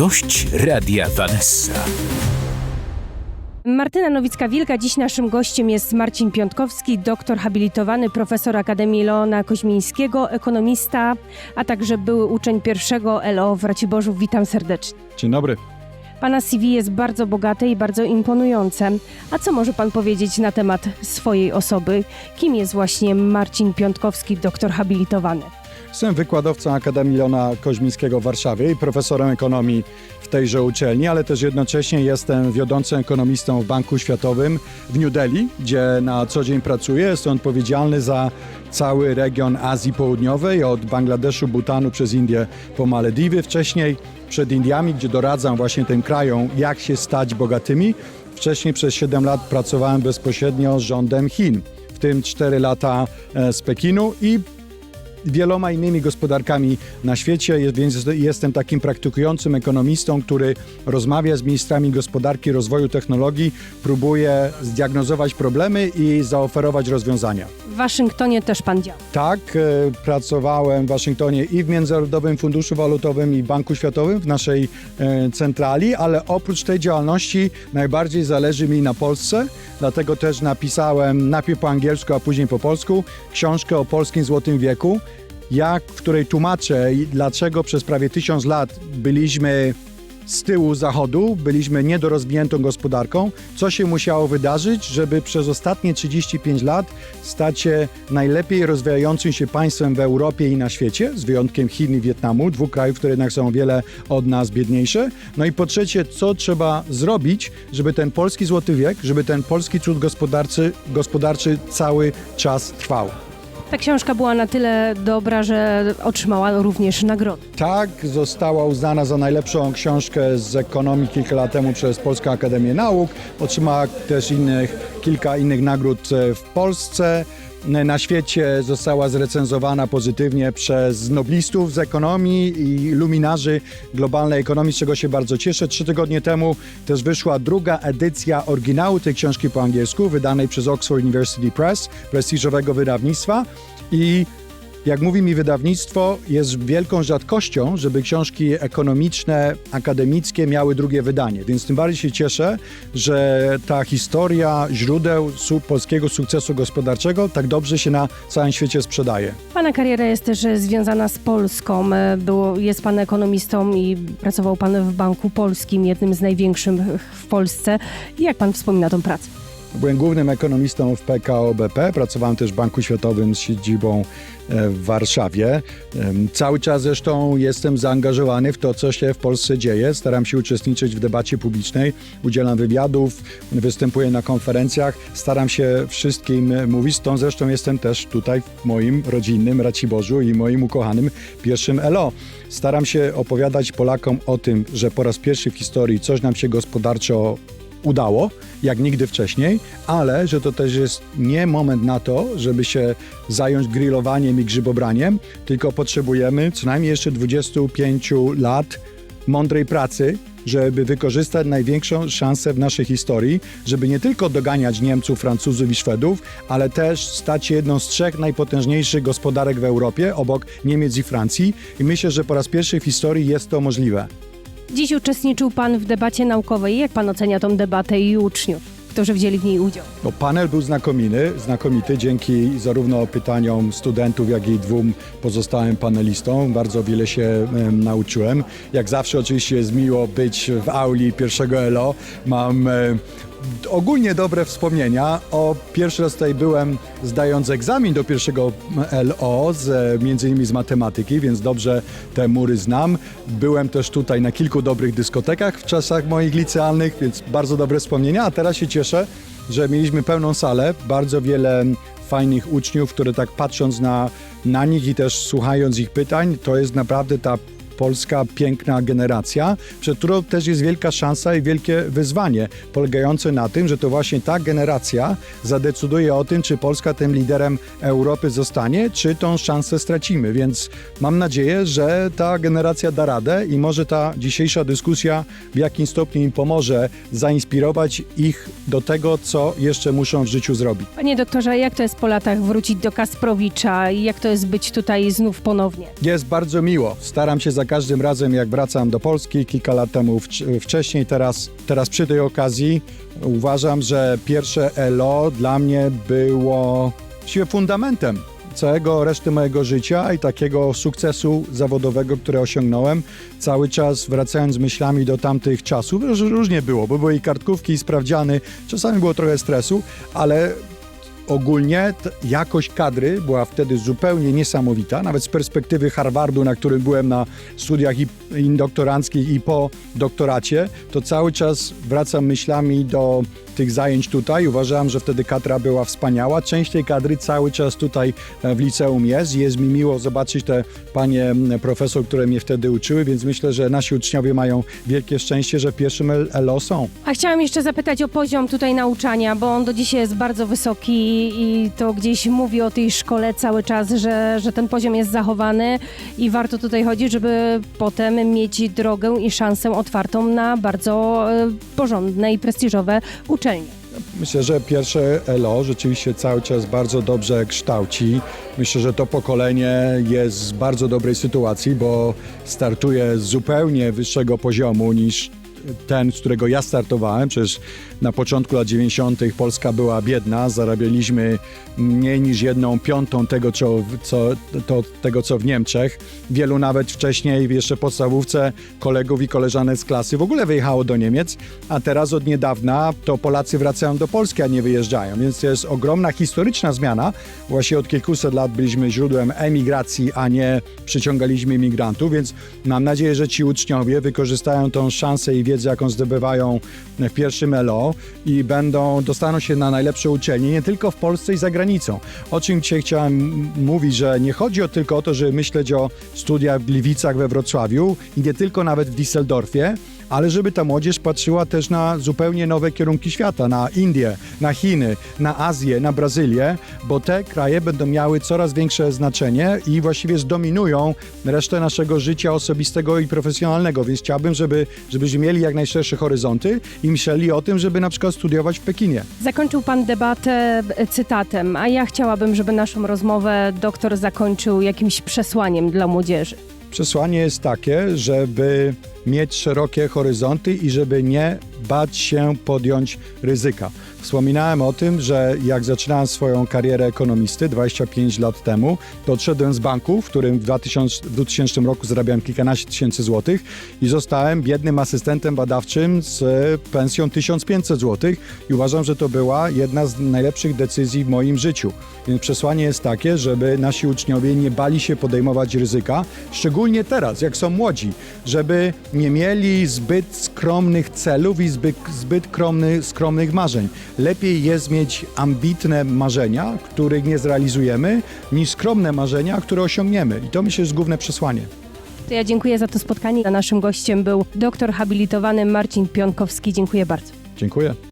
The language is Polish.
Gość Radia Vanessa. Martyna Nowicka-Wilka. Dziś naszym gościem jest Marcin Piątkowski, doktor habilitowany, profesor Akademii Leona Koźmińskiego, ekonomista, a także były uczeń pierwszego LO w Raciborzu. Witam serdecznie. Dzień dobry. Pana CV jest bardzo bogate i bardzo imponujące. A co może pan powiedzieć na temat swojej osoby? Kim jest właśnie Marcin Piątkowski, doktor habilitowany? Jestem wykładowcą Akademii Leona Koźmińskiego w Warszawie i profesorem ekonomii w tejże uczelni, ale też jednocześnie jestem wiodącym ekonomistą w Banku Światowym w New Delhi, gdzie na co dzień pracuję. Jestem odpowiedzialny za cały region Azji Południowej, od Bangladeszu, Butanu przez Indię po Malediwy. Wcześniej przed Indiami, gdzie doradzam właśnie tym krajom, jak się stać bogatymi. Wcześniej przez 7 lat pracowałem bezpośrednio z rządem Chin, w tym 4 lata e, z Pekinu i wieloma innymi gospodarkami na świecie, więc jestem takim praktykującym ekonomistą, który rozmawia z ministrami gospodarki, rozwoju technologii, próbuje zdiagnozować problemy i zaoferować rozwiązania. W Waszyngtonie też pan działa. Tak, e, pracowałem w Waszyngtonie i w Międzynarodowym Funduszu Walutowym i Banku Światowym w naszej e, centrali, ale oprócz tej działalności najbardziej zależy mi na Polsce, dlatego też napisałem najpierw po angielsku, a później po polsku książkę o polskim Złotym Wieku, jak, w której tłumaczę, dlaczego przez prawie tysiąc lat byliśmy z tyłu zachodu, byliśmy niedorozwiniętą gospodarką. Co się musiało wydarzyć, żeby przez ostatnie 35 lat stać się najlepiej rozwijającym się państwem w Europie i na świecie, z wyjątkiem Chin i Wietnamu, dwóch krajów, które jednak są o wiele od nas biedniejsze. No i po trzecie, co trzeba zrobić, żeby ten polski złoty wiek, żeby ten polski cud gospodarczy, gospodarczy cały czas trwał. Ta książka była na tyle dobra, że otrzymała również nagrodę. Tak, została uznana za najlepszą książkę z ekonomii kilka lat temu przez Polską Akademię Nauk. Otrzymała też innych, kilka innych nagród e, w Polsce. Na świecie została zrecenzowana pozytywnie przez noblistów z ekonomii i luminarzy globalnej ekonomii, z czego się bardzo cieszę. Trzy tygodnie temu też wyszła druga edycja oryginału tej książki po angielsku, wydanej przez Oxford University Press, prestiżowego wydawnictwa. I jak mówi mi wydawnictwo, jest wielką rzadkością, żeby książki ekonomiczne, akademickie miały drugie wydanie. Więc tym bardziej się cieszę, że ta historia źródeł polskiego sukcesu gospodarczego tak dobrze się na całym świecie sprzedaje. Pana kariera jest też związana z Polską. Było, jest pan ekonomistą i pracował pan w Banku Polskim, jednym z największych w Polsce. Jak pan wspomina tą pracę? Byłem głównym ekonomistą w PKO BP, pracowałem też w Banku Światowym z siedzibą e, w Warszawie. Em, Cały czas zresztą jestem zaangażowany w to, co się w Polsce dzieje. Staram się uczestniczyć w debacie publicznej, udzielam wywiadów, występuję na konferencjach, staram się wszystkim mówić. Stąd zresztą jestem też tutaj w moim rodzinnym Raciborzu i moim ukochanym pierwszym LO. Staram się opowiadać Polakom o tym, że po raz pierwszy w historii coś nam się gospodarczo udało, jak nigdy wcześniej, ale że to też jest nie moment na to, żeby się zająć grillowaniem i grzybobraniem, tylko potrzebujemy co najmniej jeszcze 25 lat mądrej pracy, żeby wykorzystać największą szansę w naszej historii, żeby nie tylko doganiać Niemców, Francuzów i Szwedów, ale też stać się jedną z trzech najpotężniejszych gospodarek w Europie, obok Niemiec i Francji. I myślę, że po raz pierwszy w historii jest to możliwe. Dziś uczestniczył pan w debacie naukowej. Jak pan ocenia tą debatę i uczniów, którzy wzięli w niej udział? No, panel był znakomity, znakomity dzięki zarówno pytaniom studentów, jak i dwóm pozostałym panelistom. Bardzo wiele się em, nauczyłem. Jak zawsze oczywiście jest miło być w auli pierwszego ELO. Mam ogólnie dobre wspomnienia. O pierwszy raz tutaj byłem zdając egzamin do pierwszego LO, z, e, między innymi z matematyki, więc dobrze te mury znam. Byłem też tutaj na kilku dobrych dyskotekach w czasach moich licealnych, więc bardzo dobre wspomnienia. A teraz się cieszę, że mieliśmy pełną salę, bardzo wiele fajnych uczniów, które tak patrząc na, na nich i też słuchając ich pytań, to jest naprawdę ta polska piękna generacja, przed którą też jest wielka szansa i wielkie wyzwanie, polegające na tym, że to właśnie ta generacja zadecyduje o tym, czy Polska tym liderem Europy zostanie, czy tą szansę stracimy. Więc mam nadzieję, że ta generacja da radę i może ta dzisiejsza dyskusja w jakimś stopniu im pomoże zainspirować ich do tego, co jeszcze muszą w życiu zrobić. Panie doktorze, jak to jest po latach wrócić do Kasprowicza i jak to jest być tutaj znów ponownie? Jest bardzo miło. Staram się za każdym razem, jak wracam do Polski, kilka lat temu wcz- wcześniej, teraz, teraz przy tej okazji, uważam, że pierwsze ELO dla mnie było właściwie fundamentem całego reszty mojego życia i takiego sukcesu zawodowego, które osiągnąłem. Cały czas wracając myślami do tamtych czasów, róż- różnie było, bo były i kartkówki, i sprawdziany, czasami było trochę stresu, ale ogólnie jakość kadry była wtedy zupełnie niesamowita, nawet z perspektywy Harvardu, na którym byłem na studiach i, i doktoranckich i po doktoracie, to cały czas wracam myślami do tych zajęć tutaj. Uważałem, że wtedy kadra była wspaniała. Część tej kadry cały czas tutaj e, w liceum jest jest mi miło zobaczyć te panie profesor, które mnie wtedy uczyły, więc myślę, że nasi uczniowie mają wielkie szczęście, że w pierwszym LO są. A chciałam jeszcze zapytać o poziom tutaj nauczania, bo on do dzisiaj jest bardzo wysoki i to gdzieś mówi o tej szkole cały czas, że, że ten poziom jest zachowany i warto tutaj chodzić, żeby potem mieć drogę i szansę otwartą na bardzo e, porządne i prestiżowe uczelnie. Myślę, że pierwsze ELO rzeczywiście cały czas bardzo dobrze kształci. Myślę, że to pokolenie jest w bardzo dobrej sytuacji, bo startuje z zupełnie wyższego poziomu niż ten, z którego ja startowałem. Przecież na początku lat 90. Polska była biedna, zarabialiśmy mniej niż jedną piątą tego, co, co, to, tego, co w Niemczech. Wielu nawet wcześniej, w jeszcze podstawówce, kolegów i koleżanek z klasy w ogóle wyjechało do Niemiec, a teraz od niedawna to Polacy wracają do Polski, a nie wyjeżdżają. Więc to jest ogromna historyczna zmiana. Właśnie od kilkuset lat byliśmy źródłem emigracji, a nie przyciągaliśmy imigrantów, więc mam nadzieję, że ci uczniowie wykorzystają tą szansę i wiedzę, jaką zdobywają w pierwszym ELO i będą, dostaną się na najlepsze uczelnie, nie tylko w Polsce i za granicą. O czym dzisiaj chciałem mówić, że nie chodzi o tylko o to, żeby myśleć o studiach w Gliwicach we Wrocławiu i nie tylko nawet w Düsseldorfie, ale żeby ta młodzież patrzyła też na zupełnie nowe kierunki świata, na Indię, na Chiny, na Azję, na Brazylię, bo te kraje będą miały coraz większe znaczenie i właściwie zdominują resztę naszego życia osobistego i profesjonalnego, więc chciałbym, żeby, żebyśmy mieli jak najszersze horyzonty i myśleli o tym, żeby na przykład studiować w Pekinie. Zakończył Pan debatę e, cytatem, a ja chciałabym, żeby naszą rozmowę doktor zakończył jakimś przesłaniem dla młodzieży. Przesłanie jest takie, żeby mieć szerokie horyzonty i żeby nie bać się podjąć ryzyka. Wspominałem o tym, że jak zaczynałem swoją karierę ekonomisty 25 lat temu, to odszedłem z banku, w którym w 2000, w 2000 roku zarabiałem kilkanaście tysięcy złotych i zostałem biednym asystentem badawczym z pensją 1500 złotych i uważam, że to była jedna z najlepszych decyzji w moim życiu. Więc przesłanie jest takie, żeby nasi uczniowie nie bali się podejmować ryzyka, szczególnie teraz, jak są młodzi, żeby nie mieli zbyt skromnych celów i zbyt, zbyt skromny, skromnych marzeń. Lepiej jest mieć ambitne marzenia, których nie zrealizujemy, niż skromne marzenia, które osiągniemy. I to myślę jest główne przesłanie. To ja dziękuję za to spotkanie. Naszym gościem był doktor habilitowany Marcin Pionkowski. Dziękuję bardzo. Dziękuję.